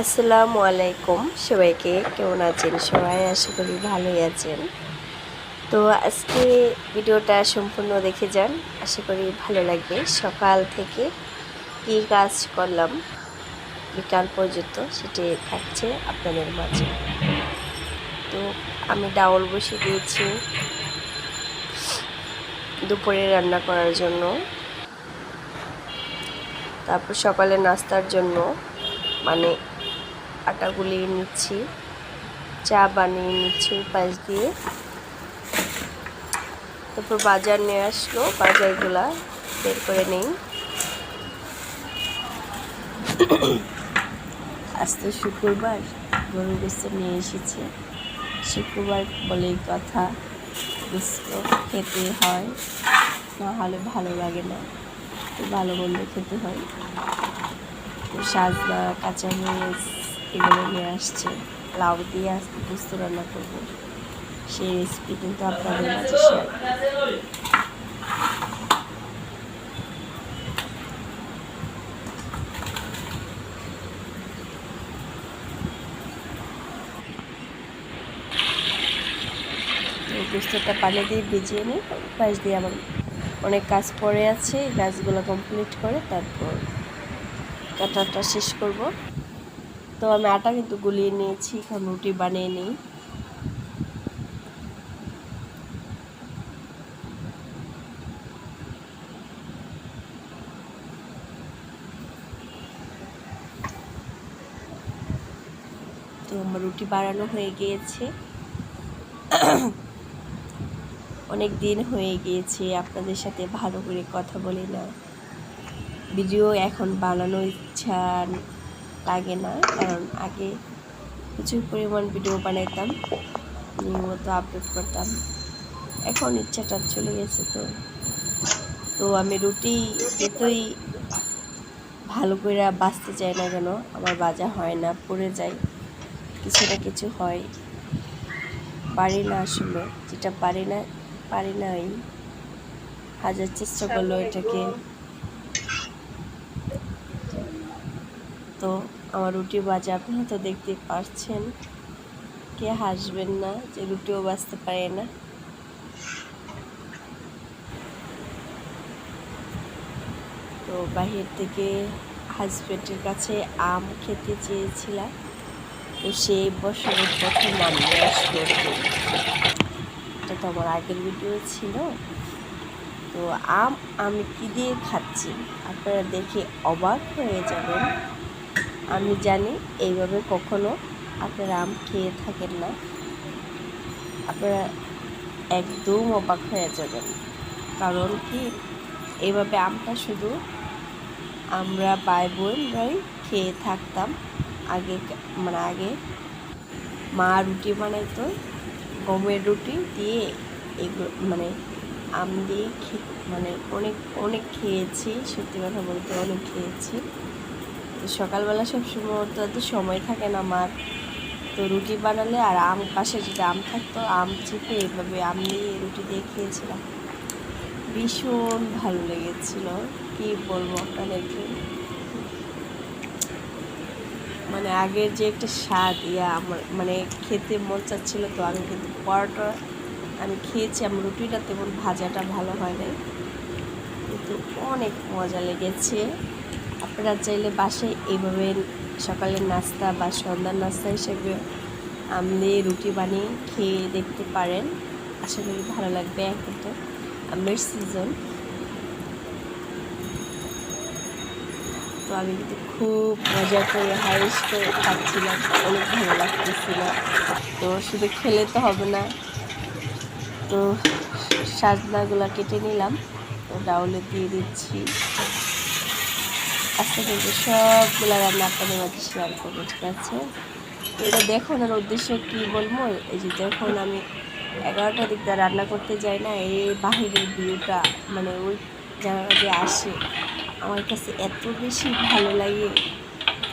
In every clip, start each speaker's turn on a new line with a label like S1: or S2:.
S1: আসসালামু আলাইকুম। সবাইকে কেমন আছেন? সবাই আশা করি ভালোই আছেন। তো আজকে ভিডিওটা সম্পূর্ণ দেখে যান। আশা করি ভালো লাগবে। সকাল থেকে কী কাজ করলাম বিকাল পর্যন্ত সেটি থাকছে আপনাদের মাঝে। তো আমি ডাউল বসে দিয়েছি দুপুরে রান্না করার জন্য। তারপর সকালে নাস্তার জন্য মানে আটা গুলিয়ে নিচ্ছি। চা বানিয়ে নিচ্ছি পাশ দিয়ে। তারপর বাজার নিয়ে আসলো, বাজারগুলা বের করে নেই। আজ তো শুক্রবার গরু গোস্ত নিয়ে এসেছে। শুক্রবার বলেই কথা খেতে হয়, না হলে ভালো লাগে না। ভালো মন্দ খেতে হয়। তো সাজনা কাঁচামরিচ এগুলো নিয়ে আসছে লাউ দিয়ে আজকে পোস্ত রান্না করব সেই রেসিপি কিন্তু আপনাদের মাঝে শেয়ার পোস্তটা পানি দিয়ে ভিজিয়ে নিই পাশ দিয়ে আমার অনেক কাজ পড়ে আছে কাজগুলো কমপ্লিট করে তারপর কাটাটা শেষ করব। তো আমি আটা কিন্তু গুলিয়ে নিয়েছি, এখন রুটি বানিয়ে নিই। তো আমার রুটি বানানো হয়ে গিয়েছে। অনেক দিন হয়ে গিয়েছে, আপনাদের সাথে ভালো করে কথা বলি না। ভিডিও এখন বানানোর ইচ্ছা লাগে না, কারণ আগে প্রচুর পরিমাণ ভিডিও বানাইতাম নিয়মিত আপলোড করতাম। এখন ইচ্ছাটা চলে গেছে তো। তো আমি রুটি যতই ভালো করে বাঁচতে চাই না কেন, আমার বাজা হয় না, পড়ে যায় কিছু না কিছু হয়। পারি না আসলে, যেটা পারি না পারি না নাই। হাজার চেষ্টা করল এটাকে তো আমার রুটি বাজা আপনারা তো দেখতে পারছেন। কে হাসবেন না যে রুটিও বাঁচতে পারে না। তো বাহির থেকে হাজব্যান্ডের কাছে আম খেতে চেয়েছিলাম। তো সেই বছরের প্রথম আম এটা তো আমার আগের ভিডিও ছিল। তো আম আমি কী দিয়ে খাচ্ছি? আপনারা দেখে অবাক হয়ে যাবেন। আমি জানি এইভাবে কখনো আপনারা আম খেয়ে থাকেন না। আপনারা একদম অবাক হয়ে যাবেন। কারণ কি? এইভাবে আমটা শুধু আমরা ভাই বোনরাই খেয়ে থাকতাম। আগে মানে আগে মা রুটি বানাইতো, গমের রুটি দিয়ে এগুলো মানে আম দিয়ে মানে অনেক অনেক খেয়েছি, সত্যি কথা বলতে অনেক খেয়েছি। সকালবেলা সব সময় তো এত সময় থাকে না আমার তো রুটি বানালে আর আম পাশে যদি আম থাকতো, আম চেপে এইভাবে আম দিয়ে রুটি দিয়ে খেয়েছিলাম। ভীষণ ভালো লেগেছিল, কি বলব আপনাদেরকে? মানে আগের যে একটা স্বাদ, ইয়া আমার মানে খেতে মন চাচ্ছিল তো আমি কিন্তু পরোটা আমি খেয়েছি, আমার রুটিটা তেমন ভাজাটা ভালো হয় নাই। কিন্তু অনেক মজা লেগেছে। আপনারা চাইলে বাসায় এইভাবে সকালের নাস্তা বা সন্ধ্যার নাস্তা হিসেবে আমলে রুটি বানিয়ে খেয়ে দেখতে পারেন। আশা করি ভালো লাগবে এখন তো। আমের সিজন। তো আমি কিন্তু খুব মজা করে হাইস করে খাচ্ছিলাম, অনেক ভালো লাগতেছিল। তো শুধু খেলে তো হবে না। তো সাজনাগুলো কেটে নিলাম। তো ডাউলে দিয়ে দিচ্ছি। আস্তে কিন্তু সবগুলো রান্না আপনাদের মাঝে শেয়ার করব, ঠিক আছে? এটা দেখুন দেখানোর উদ্দেশ্য কী বলব? এই যে যখন আমি এগারোটার দিক দিয়ে রান্না করতে যাই না, এই বাহিরের ভিউটা মানে ওই জায়গা যে আসে, আমার কাছে এত বেশি ভালো লাগে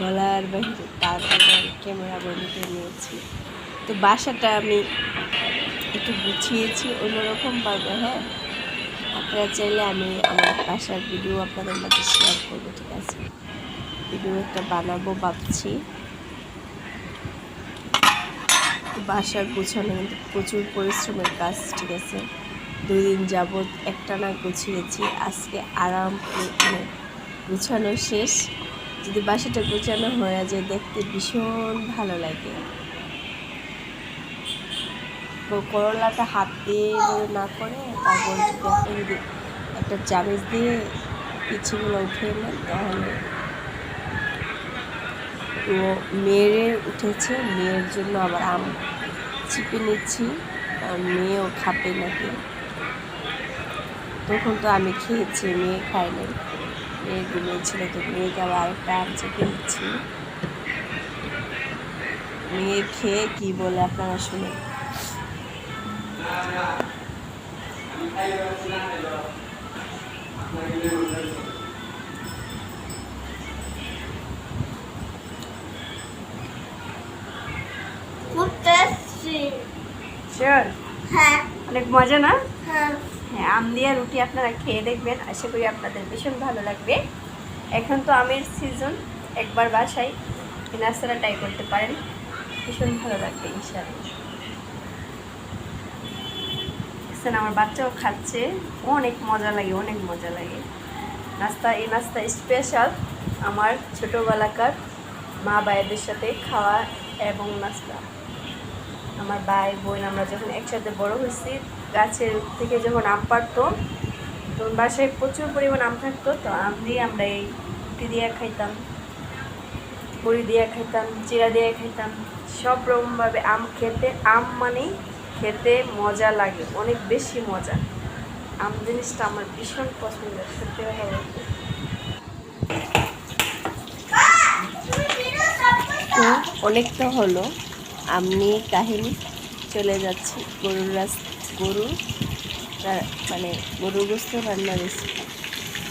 S1: গলার বাহিরে, তারপরে ক্যামেরা বন্ধ করে নিয়েছি। তো বাসাটা আমি একটু গুছিয়েছি অন্যরকমভাবে হ্যাঁ? আপনারা চাইলে আমি আমার বাসার ভিডিও আপনাদের মাঝে শেয়ার করব, ঠিক আছে? ভিডিও একটা বানাবো ভাবছি। বাসার গুছানো কিন্তু প্রচুর পরিশ্রমের কাজ, ঠিক আছে? দুই দিন যাবৎ একটানা গুছিয়েছি, আজকে আরাম করে মানে গুছানো শেষ। যদি বাসাটা গোছানো হয়ে যায়, দেখতে ভীষণ ভালো লাগে। করলাটা হাত দিয়ে না করে তারপর যদি একটা চামচ দিয়ে পিছিগুলো উঠিয়ে নেন, তাহলে তো মেয়ের উঠেছে। মেয়ের জন্য আবার আম চিপে নিচ্ছি। মেয়েও খাবে নাকি? তখন তো আমি খেয়েছি, মেয়ে খাই নাই। মেয়ে ঘুমিয়েছিল তো মেয়েকে আবার আরেকটা আম চেপে নিচ্ছি। মেয়ে খেয়ে কী বলে আপনারা শুনে
S2: খুব টেস্টি
S3: শিওর
S2: হ্যাঁ।
S3: অনেক মজা না?
S2: হ্যাঁ।
S3: হ্যাঁ আম দিয়ে রুটি আপনারা খেয়ে দেখবেন। আশা করি আপনাদের ভীষণ ভালো লাগবে। এখন তো আমের সিজন একবার বাসায় নাস্তাটা ট্রাই করতে পারেন। ভীষণ ভালো লাগবে ইনশাআল্লাহ। দেখছেন আমার বাচ্চাও খাচ্ছে। অনেক মজা লাগে, অনেক মজা লাগে। নাস্তা, এই নাস্তা স্পেশাল আমার ছোটোবেলাকার মা বায়েদের সাথে খাওয়া এবং নাস্তা। আমার ভাই, বোন, আমরা যখন একসাথে বড় হয়েছি, গাছের থেকে যখন আম পারতো তখন বাসায় প্রচুর পরিমাণ আম থাকতো, তো আম দিয়ে আমরা এই রুটি দিয়ে খাইতাম বড়ি দিয়ে খাইতাম, চিরা দিয়ে খাইতাম। সব রকমভাবে আম খেতে, আম মানেই খেতে মজা লাগে, অনেক বেশি মজা। আম জিনিসটা আমার ভীষণ পছন্দ সত্যি কথা বলতে।
S1: তো অনেকটা হলো, আমি কাহিনী। চলে যাচ্ছি গরুর রাস গরু মানে গরুর গোস্ত রান্নার রেসিপি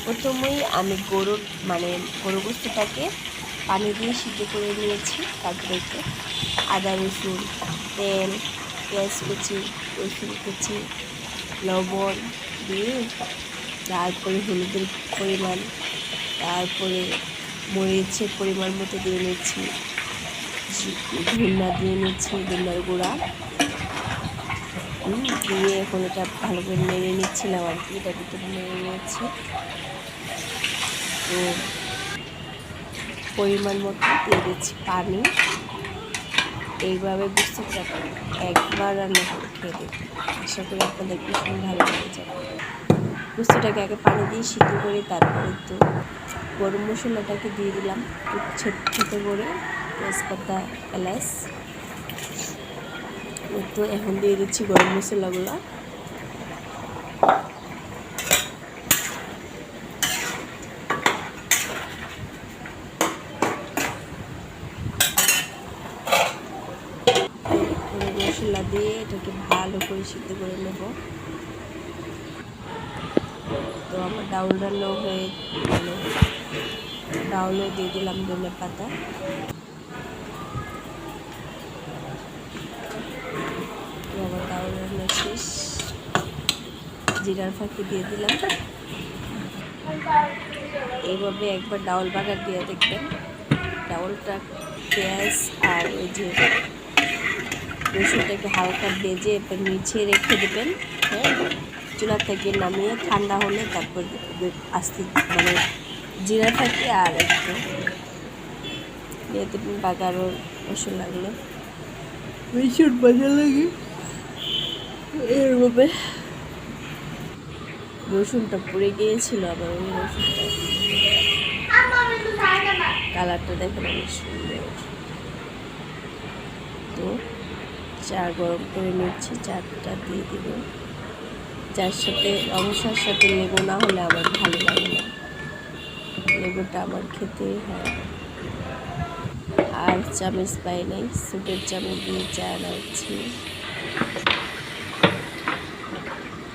S1: প্রথমেই আমি গরুর মানে গরু গোস্তটাকে পানি দিয়ে সিদ্ধ করে নিয়েছি, তারপরে আদা রসুন, তেল পেঁয়াজ কুচি, রসুন কুচি, লবণ দিয়ে তারপরে হলুদের পরিমাণ, তারপরে মরিচের পরিমাণ মতো দিয়ে নিচ্ছি ধুন্না দিয়ে নিচ্ছি ধুন্নার গুঁড়া। দিয়ে এখন এটা ভালো করে নেড়ে নিচ্ছিলাম আর কি, এটা ভিতরে নেড়ে নিচ্ছি তো পরিমাণ মতো দিয়ে দিচ্ছি পানি। এইভাবে বুঝতে পারবেন একবার রান্না করে খেয়ে দেখুন। আশা করি আপনাদের ভীষণ ভালো লেগে যাবে বুস্তটাকে আগে পানি দিয়ে সিদ্ধ করে তারপরে তো গরম মশলাটাকে দিয়ে দিলাম। একটু ছোট ছোট করে তেজপাতা, এলাচ। তো এখন দিয়ে দিচ্ছি গরম মশলাগুলো গরম মশলা দিয়ে এটাকে ভালো করে সিদ্ধ করে নেব। তো আমার ডাউল রান্নাও হয়ে গেল। ডাউলও দিয়ে দিলাম ধনে পাতা। তো আমার ডাউল রান্না শেষ। জিরার ফাঁকি দিয়ে দিলাম। এইভাবে একবার ডাউল বাগার দিয়ে দেখবেন। ডাউলটা পেঁয়াজ আর ওই যে রসুনটাকে হালকা ভেজে এরপর নিচে রেখে দেবেন হ্যাঁ? চুলা থেকে নামিয়ে ঠান্ডা হলে তারপর আস্তে মানে জিরা থাকে আর একটু দেবেন বাগারও রসুন লাগল। ভীষণ মজা লাগে। এরভাবে রসুনটা পুড়ে গিয়েছিল আবার ওই রসুনটা কালারটা দেখেন অনেক সুন্দর। তো চা গরম করে নিচ্ছি, চাটা দিয়ে দিব। যার সাথে অংশার সাথে লেবু না হলে আমার ভালো লাগে না। লেবুটা আমার খেতেই হয়। আর চামচ পাই নাই সুপের চামচ দিয়ে চা নাচ্ছি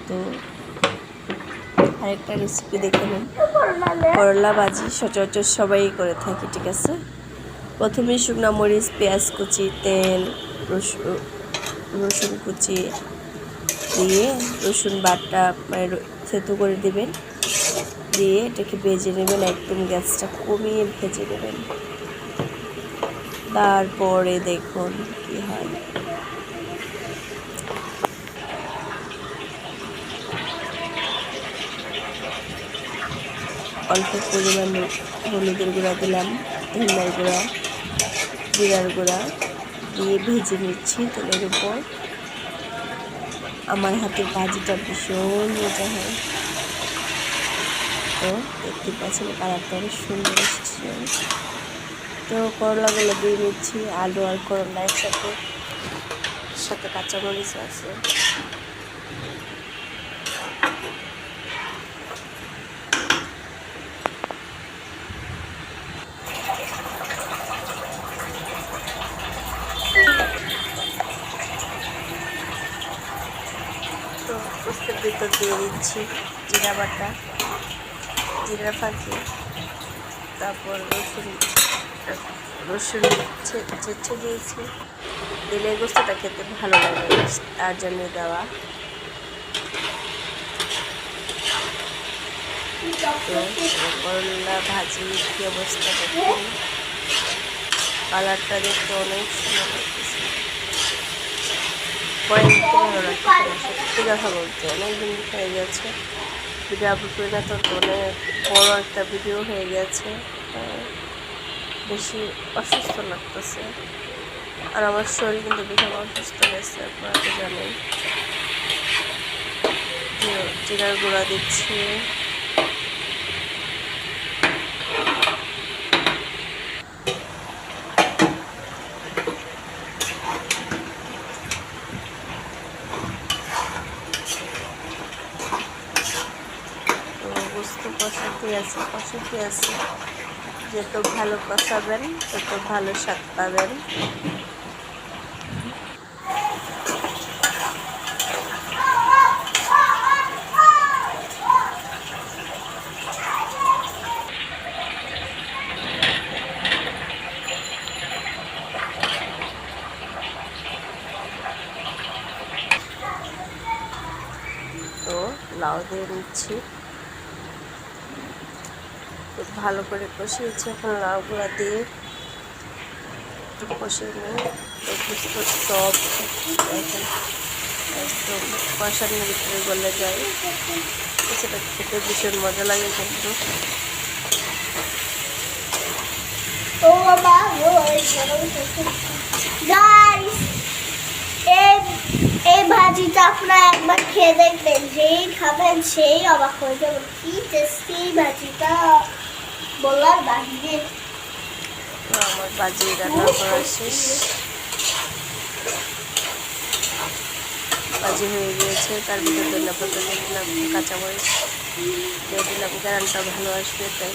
S1: তো আরেকটা রেসিপি দেখে নিন। করলা ভাজি সচরাচর সবাই করে থাকি, ঠিক আছে? প্রথমে শুকনো মরিচ, পেঁয়াজ কুচি, তেল, রসুন রসুন কুচি দিয়ে রসুন বাটা মানে থেতো করে দেবেন। দিয়ে এটাকে ভেজে নেবেন, একদম গ্যাসটা কমিয়ে ভেজে নেবেন। তারপরে দেখুন কি হয়। অল্প পরিমাণ হলুদের গুঁড়া দিলাম, ধন্যার গুঁড়া, জিরার গুঁড়া। দিয়ে ভেজে নিচ্ছি তেলের উপর। আমার হাতে ভাজিটা ভীষণ মজা হয়। তো দেখতে পাচ্ছেন কালারটা অনেক সুন্দর এসেছে। তো করলাগুলো দিয়ে নিচ্ছি, আলু আর করলা একসাথে। সাথে কাঁচামরিচ আছে তো ভিতর দিয়ে দিচ্ছি জিরা বাটা জিরা ফাঁকি, তারপর রসুন রসুন ছে- ছেঁচে দিয়েছি। দিলে গোস্তটা খেতে ভালো লাগে, তার জন্য দেওয়া। তো করলা ভাজি কি অবস্থা কালারটা দেখতে অনেক সুন্দর লাগতেছে পয়েন্ট ভালো লাগতেছে না সত্যি কথা বলতে অনেকদিন হয়ে গেছে। ভিডিও আপলোড করি না তো অনেক বড় একটা ভিডিও হয়ে গেছে বেশি অসুস্থ লাগতেছে আর আমার শরীর কিন্তু ভীষণ অসুস্থ হয়েছে আপনারা তো জানেন জিরা- জিরার গুঁড়া দিচ্ছি তো বুঝতে কষাতে আছে কষাতে আছে? যত ভালো কষাবেন তত ভালো স্বাদ পাবেন। তো লাউ দিয়ে নিচ্ছি। ভালো করে কষিয়েছি, এখন লাউগুলো দিয়ে একটু কষিয়ে সব এখন একদম কষানোর ভিতরে গলে যায়। সেটা খেতে ভীষণ মজা লাগে কিন্তু।
S2: এই ভাজিটা আপনারা একবার খেয়ে দেখবেন। যেই খাবেন সেই অবাক হয়ে যাবেন। কি টেস্টি ভাজিটা।
S1: আমার বাজি রান্না করা শেষ। বাজি হয়ে গিয়েছে, তার ভিতরে ধনিয়া পাতা দিয়ে দিলাম কাঁচামরিচ দিলাম গ্যারানটা ভালো আসবে, তাই।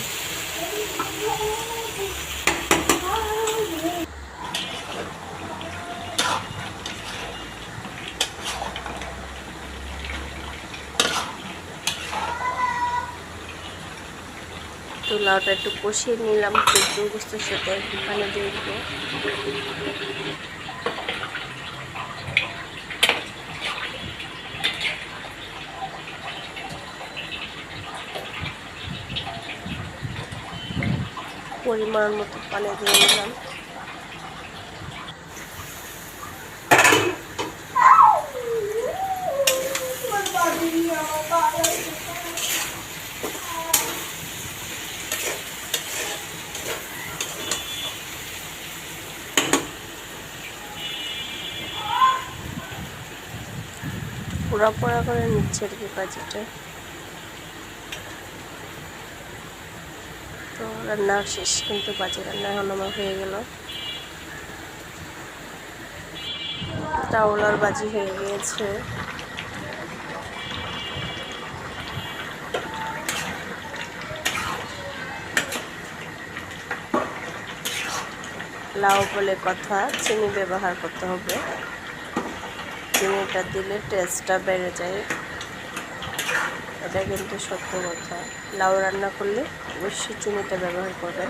S1: তো লাউটা একটু কষিয়ে নিলাম, একটু গোস্তের সাথে একটু পানি দিয়ে দিব। পরিমাণ মতো পানি দিয়ে দিলাম পোড়া পোড়া করে নিচ্ছে আর কি বাজিটা। তো রান্না শেষ, কিন্তু বাজি রান্না এখন আমার হয়ে গেল। টাউলার বাজি হয়ে গিয়েছে। লাউ বলে কথা, চিনি ব্যবহার করতে হবে। চিনিটা দিলে টেস্টটা বেড়ে যায়। এটা কিন্তু সত্য কথা। লাউ রান্না করলে অবশ্যই চিনিটা ব্যবহার করবেন।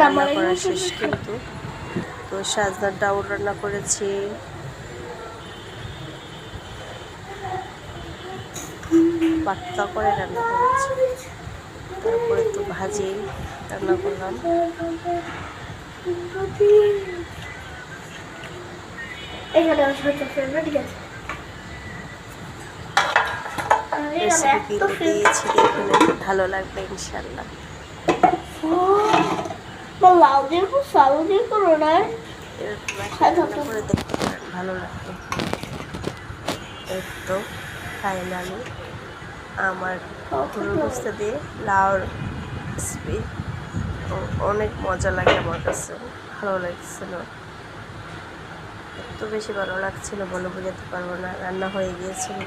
S1: রান্না করা শেষ কিন্তু। তো সাজনার ডাউল রান্না করেছি। পাত্তা করে রান্না করেছি। তারপরে একটু ভাজি রান্না করলাম। রেসিপি দিয়েছি দেখুন ভালো লাগবে ইনশাল্লাহ
S2: লাউ দিয়ে খুব সালু দিয়ে করো না?
S1: ভালো লাগবে। তো ফাইনালি আমার গরুর গোস্ত দিয়ে লাউর রেসিপি অনেক মজা লাগে আমার কাছে। ভালো লাগছিল। এত বেশি ভালো লাগছিল বলে বোঝাতে পারব না। রান্না হয়ে গিয়েছিল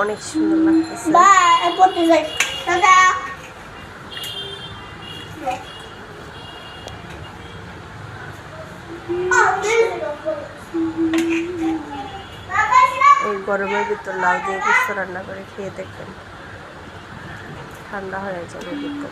S1: অনেক সুন্দর লাগতেছে
S2: বাই পড়তে যাই টাটা
S1: এই গরমের ভিতর লাউ দিয়ে গোস্ত রান্না করে খেয়ে দেখবেন। ঠান্ডা হয়ে যাবে ভিতর।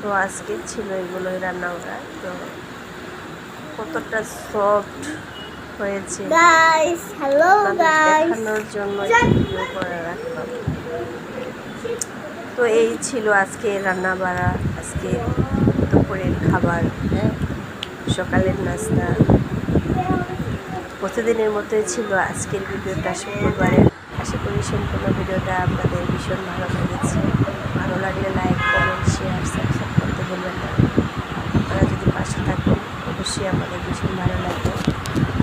S1: তো আজকে ছিল এগুলোই রান্না করা তো কতটা সফট হয়েছে।
S2: গাইস হ্যালো গাইস
S1: দেখানোর জন্য ভিডিও করে রাখলাম। তো এই ছিল আজকে রান্না বাড়া আজকে দুপুরের খাবার হ্যাঁ? সকালের নাস্তা। প্রতিদিনের মতোই ছিল আজকের ভিডিওটা শুক্রবারের। আশা করি সম্পূর্ণ ভিডিওটা আপনাদের ভীষণ ভালো লেগেছে। ভালো লাগলে লাইক কমেন্ট শেয়ার সাবস্ক্রাইব ভুলবেন না আপনারা যদি পাশে থাকেন, অবশ্যই আমাদের ভীষণ ভালো লাগবে।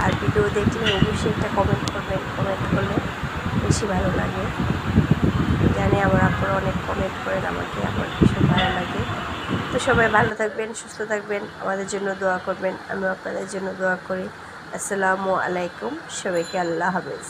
S1: আর ভিডিও দেখলে অবশ্যই একটা কমেন্ট করবেন কমেন্ট করলে বেশি ভালো লাগে। জানি আমার আপনারা অনেক কমেন্ট করেন আমাকে, আমার ভীষণ ভালো লাগে। তো সবাই ভালো থাকবেন, সুস্থ থাকবেন, আমাদের জন্য দোয়া করবেন। আমিও আপনাদের জন্য দোয়া করি। আসসালামু আলাইকুম, সবাইকে আল্লাহ হাফেজ।